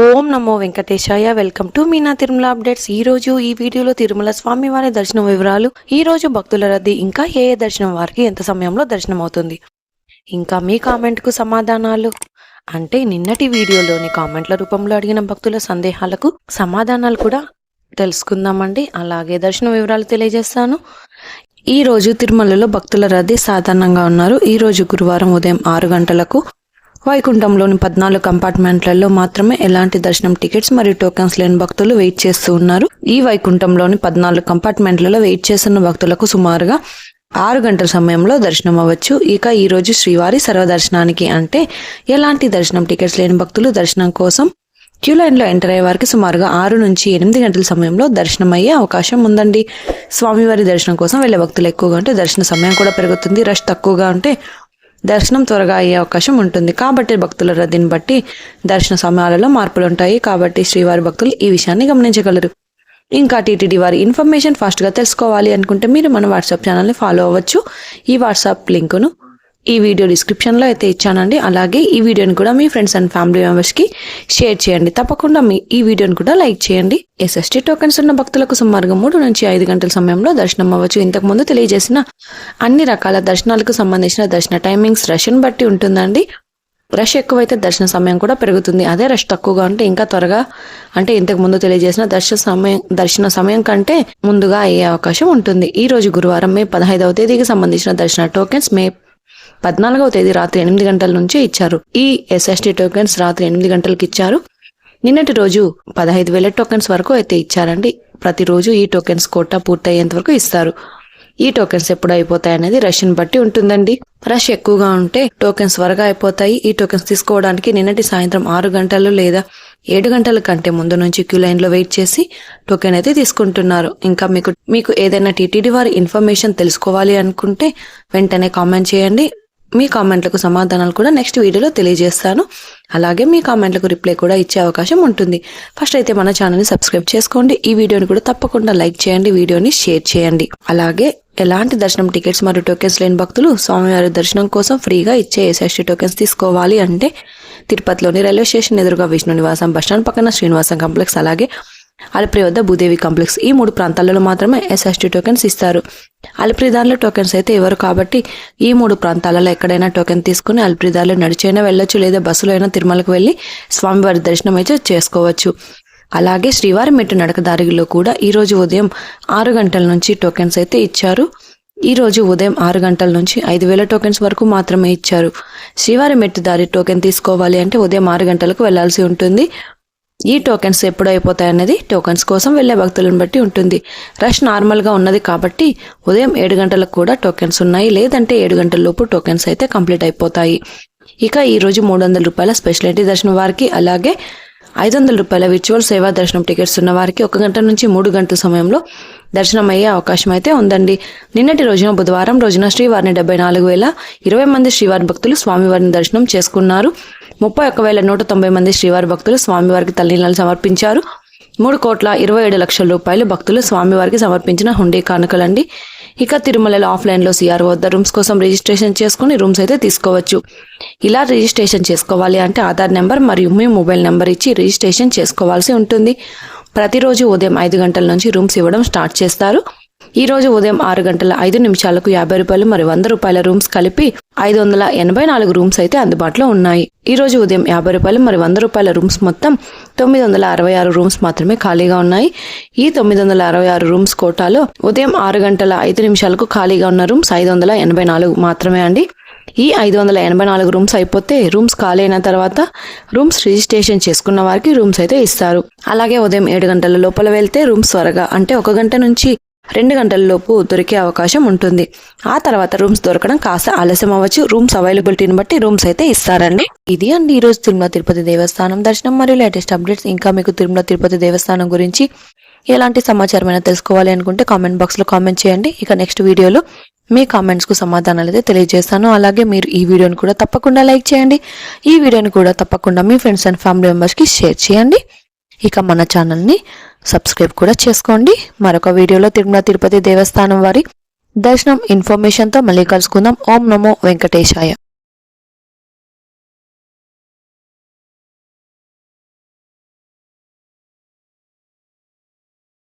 ఓం నమో వెంకటేశాయ. Welcome to Meena Tirumala updates. ఈ రోజు ఈ వీడియోలో తిరుమల స్వామి వారి దర్శనం వివరాలు ఈ రోజు భక్తుల రద్దీ ఇంకా ఏ ఏ దర్శనం వారికి ఎంత సమయంలో దర్శనం అవుతుంది ఇంకా మీ కామెంట్కు సమాధానాలు. అంటే నిన్నటి వీడియోలోని కామెంట్ల రూపంలో అడిగిన భక్తుల సందేహాలకు సమాధానాలు కూడా తెలుసుకుందామండి. అలాగే దర్శన వివరాలు తెలియజేస్తాను. ఈ రోజు తిరుమలలో భక్తుల రద్దీ సాధారణంగా ఉన్నారు. ఈ రోజు గురువారం ఉదయం ఆరు గంటలకు వైకుంఠంలోని పద్నాలుగు కంపార్ట్మెంట్లలో మాత్రమే ఎలాంటి దర్శనం టికెట్స్ మరియు టోకెన్స్ లేని భక్తులు వెయిట్ చేస్తూ ఉన్నారు. ఈ వైకుంఠంలోని పద్నాలుగు కంపార్ట్మెంట్లలో వెయిట్ చేస్తున్న భక్తులకు సుమారుగా ఆరు గంటల సమయంలో దర్శనం అవ్వచ్చు. ఇక ఈరోజు శ్రీవారి సర్వదర్శనానికి అంటే ఎలాంటి దర్శనం టికెట్స్ లేని భక్తులు దర్శనం కోసం క్యూ లైన్లో ఎంటర్ అయ్యే వారికి సుమారుగా ఆరు నుంచి ఎనిమిది గంటల సమయంలో దర్శనం అయ్యే అవకాశం ఉందండి. స్వామివారి దర్శనం కోసం వెళ్ళే భక్తులు ఎక్కువగా ఉంటే దర్శన సమయం కూడా పెరుగుతుంది. రష్ తక్కువగా ఉంటే దర్శనం త్వరగా అయ్యే అవకాశం ఉంటుంది. కాబట్టి భక్తుల రద్దీని బట్టి దర్శన సమయాలలో మార్పులు ఉంటాయి కాబట్టి శ్రీవారి భక్తులు ఈ విషయాన్ని గమనించగలరు. ఇంకా టీటీడీ వారి ఇన్ఫర్మేషన్ ఫాస్ట్గా తెలుసుకోవాలి అనుకుంటే మీరు మన వాట్సాప్ ఛానల్ని ఫాలో అవ్వచ్చు. ఈ వాట్సాప్ లింకును ఈ వీడియో డిస్క్రిప్షన్లో అయితే ఇచ్చానండి. అలాగే ఈ వీడియోని కూడా మీ ఫ్రెండ్స్ అండ్ ఫ్యామిలీ మెంబర్స్కి షేర్ చేయండి. తప్పకుండా మీ ఈ వీడియోని కూడా లైక్ చేయండి. ఎస్ఎస్టీ టోకెన్స్ ఉన్న భక్తులకు సుమారుగా మూడు నుంచి ఐదు గంటల సమయంలో దర్శనం అవ్వచ్చు. ఇంతకు ముందు తెలియజేసిన అన్ని రకాల దర్శనాలకు సంబంధించిన దర్శన టైమింగ్స్ రష్ని బట్టి ఉంటుందండి. రష్ ఎక్కువైతే దర్శన సమయం కూడా పెరుగుతుంది. అదే రష్ తక్కువగా ఉంటే ఇంకా త్వరగా అంటే ఇంతకు ముందు తెలియజేసిన దర్శన సమయం దర్శన సమయం కంటే ముందుగా అయ్యే అవకాశం ఉంటుంది. ఈ రోజు గురువారం మే పదహైదవ తేదీకి సంబంధించిన దర్శన టోకెన్స్ మే పద్నాలుగవ తేదీ రాత్రి ఎనిమిది గంటల నుంచి ఇచ్చారు. ఈ ఎస్ఎస్టీ టోకెన్స్ రాత్రి ఎనిమిది గంటలకు ఇచ్చారు. నిన్నటి రోజు పదహైదు వేల టోకెన్స్ వరకు అయితే ఇచ్చారండి. ప్రతిరోజు ఈ టోకెన్స్ కోటా పూర్తయ్యేంత వరకు ఇస్తారు. ఈ టోకెన్స్ ఎప్పుడు అయిపోతాయి అనేది రష్ని బట్టి ఉంటుందండి. రష్ ఎక్కువగా ఉంటే టోకెన్స్ త్వరగా అయిపోతాయి. ఈ టోకెన్స్ తీసుకోవడానికి నిన్నటి సాయంత్రం ఆరు గంటలు లేదా ఏడు గంటల కంటే ముందు నుంచి క్యూ లైన్లో వెయిట్ చేసి టోకెన్ అయితే తీసుకుంటున్నారు. ఇంకా మీకు మీకు ఏదైనా టీటీడీ వారి ఇన్ఫర్మేషన్ తెలుసుకోవాలి అనుకుంటే వెంటనే కామెంట్ చేయండి. మీ కామెంట్లకు సమాధానాలు కూడా నెక్స్ట్ వీడియోలో తెలియజేస్తాను. అలాగే మీ కామెంట్లకు రిప్లై కూడా ఇచ్చే అవకాశం ఉంటుంది. ఫస్ట్ అయితే మన ఛానల్ని సబ్స్క్రైబ్ చేసుకోండి. ఈ వీడియోని కూడా తప్పకుండా లైక్ చేయండి వీడియోని షేర్ చేయండి. అలాగే ఎలాంటి దర్శనం టికెట్స్ మరియు టోకెన్స్ లేని భక్తులు స్వామివారి దర్శనం కోసం ఫ్రీగా ఇచ్చే ఎస్ఎస్టీ టోకెన్స్ తీసుకోవాలి అంటే తిరుపతిలోని రైల్వే స్టేషన్ ఎదురుగా విష్ణు నివాసం బస్టాండ్ పక్కన శ్రీనివాసం కాంప్లెక్స్ అలాగే అలిప్రి వద్ద భూదేవి కాంప్లెక్స్ ఈ మూడు ప్రాంతాలలో మాత్రమే ఎస్ఎస్టీ టోకెన్స్ ఇస్తారు. అలిప్రిదారిలో టోకెన్స్ అయితే ఇవ్వరు కాబట్టి ఈ మూడు ప్రాంతాలలో ఎక్కడైనా టోకెన్ తీసుకుని అలిప్రిదారిలో నడిచైనా వెళ్ళొచ్చు లేదా బస్సులో అయినా తిరుమలకు వెళ్ళి స్వామివారి దర్శనం అయితే చేసుకోవచ్చు. అలాగే శ్రీవారి మెట్టు నడక దారిలో కూడా ఈ రోజు ఉదయం ఆరు గంటల నుంచి టోకెన్స్ అయితే ఇచ్చారు. ఈ రోజు ఉదయం ఆరు గంటల నుంచి ఐదు వేల టోకెన్స్ వరకు మాత్రమే ఇచ్చారు. శ్రీవారి మెట్టు దారి టోకెన్ తీసుకోవాలి అంటే ఉదయం ఆరు గంటలకు వెళ్ళాల్సి ఉంటుంది. ఈ టోకెన్స్ ఎప్పుడు అయిపోతాయి అనేది టోకెన్స్ కోసం వెళ్ళే భక్తులను బట్టి ఉంటుంది. రష్ నార్మల్గా ఉన్నది కాబట్టి ఉదయం ఏడు గంటలకు కూడా టోకెన్స్ ఉన్నాయి. లేదంటే ఏడు గంటల లోపు టోకెన్స్ అయితే కంప్లీట్ అయిపోతాయి. ఇక ఈ రోజు మూడు వందల రూపాయల స్పెషాలిటీ దర్శనం వారికి అలాగే ఐదు వందల రూపాయల విర్చువల్ సేవా దర్శనం టికెట్స్ ఉన్న వారికి ఒక గంట నుంచి మూడు గంటల సమయంలో దర్శనం అయ్యే అవకాశం అయితే ఉందండి. నిన్నటి రోజున బుధవారం రోజున శ్రీవారిని డెబ్బై నాలుగు వేల ఇరవై మంది శ్రీవారి భక్తులు స్వామివారిని దర్శనం చేసుకున్నారు. ముప్పై ఒక్క వేల నూట తొంభై మంది శ్రీవారి భక్తులు స్వామివారికి తల్లినీళ్ళు సమర్పించారు. మూడు కోట్ల ఇరవై ఏడు లక్షల రూపాయలు భక్తులు స్వామివారికి సమర్పించిన హుండీ కానుకలండి. ఇక తిరుమలలో ఆఫ్లైన్లో సిఆర్ వద్ద రూమ్స్ కోసం రిజిస్ట్రేషన్ చేసుకుని రూమ్స్ అయితే తీసుకోవచ్చు. ఇలా రిజిస్ట్రేషన్ చేసుకోవాలి అంటే ఆధార్ నెంబర్ మరియు మీ మొబైల్ నెంబర్ ఇచ్చి రిజిస్ట్రేషన్ చేసుకోవాల్సి ఉంటుంది. ప్రతిరోజు ఉదయం ఐదు గంటల నుంచి రూమ్స్ ఇవ్వడం స్టార్ట్ చేస్తారు. ఈ రోజు ఉదయం ఆరు గంటల ఐదు నిమిషాలకు యాభై రూపాయలు మరియు వంద రూపాయల రూమ్స్ కలిపి ఐదు వందల ఎనభై నాలుగు రూమ్స్ అయితే అందుబాటులో ఉన్నాయి. ఈ రోజు ఉదయం యాభై రూపాయలు మరియు వంద రూపాయల రూమ్స్ మొత్తం తొమ్మిది వందల అరవై ఆరు రూమ్స్ మాత్రమే ఖాళీగా ఉన్నాయి. ఈ తొమ్మిది వందల అరవై ఆరు రూమ్స్ కోటాలో ఉదయం ఆరు గంటల ఐదు నిమిషాలకు ఖాళీగా ఉన్న రూమ్స్ ఐదు వందల ఎనభై నాలుగు మాత్రమే అండి. ఈ ఐదు వందల ఎనభై నాలుగు రూమ్స్ అయిపోతే రూమ్స్ ఖాళీ అయిన తర్వాత రూమ్స్ రిజిస్ట్రేషన్ చేసుకున్న వారికి రూమ్స్ అయితే ఇస్తారు. అలాగే ఉదయం ఏడు గంటల లోపల వెళ్తే రూమ్స్ త్వరగా అంటే ఒక గంట నుంచి రెండు గంటలలోపు దొరికే అవకాశం ఉంటుంది. ఆ తర్వాత రూమ్స్ దొరకడం కాస్త ఆలస్యం అవ్వచ్చు. రూమ్స్ అవైలబిలిటీని బట్టి రూమ్స్ అయితే ఇస్తారండి. ఇది అండి ఈ రోజు తిరుమల తిరుపతి దేవస్థానం దర్శనం మరియు లేటెస్ట్ అప్డేట్స్. ఇంకా మీకు తిరుమల తిరుపతి దేవస్థానం గురించి ఎలాంటి సమాచారమైనా తెలుసుకోవాలి అనుకుంటే కామెంట్ బాక్స్లో కామెంట్ చేయండి. ఇక నెక్స్ట్ వీడియోలో మీ కామెంట్స్కు సమాధానాలు అయితే తెలియజేస్తాను. అలాగే మీరు ఈ వీడియోని కూడా తప్పకుండా లైక్ చేయండి. ఈ వీడియోని కూడా తప్పకుండా మీ ఫ్రెండ్స్ అండ్ ఫ్యామిలీ మెంబర్స్కి షేర్ చేయండి. ఇక మన ఛానల్ని సబ్స్క్రైబ్ కూడా చేసుకోండి. మరొక వీడియోలో తిరుమల తిరుపతి దేవస్థానం వారి దర్శనం ఇన్ఫర్మేషన్తో మళ్ళీ కలుసుకుందాం. ఓం నమో వెంకటేశాయ.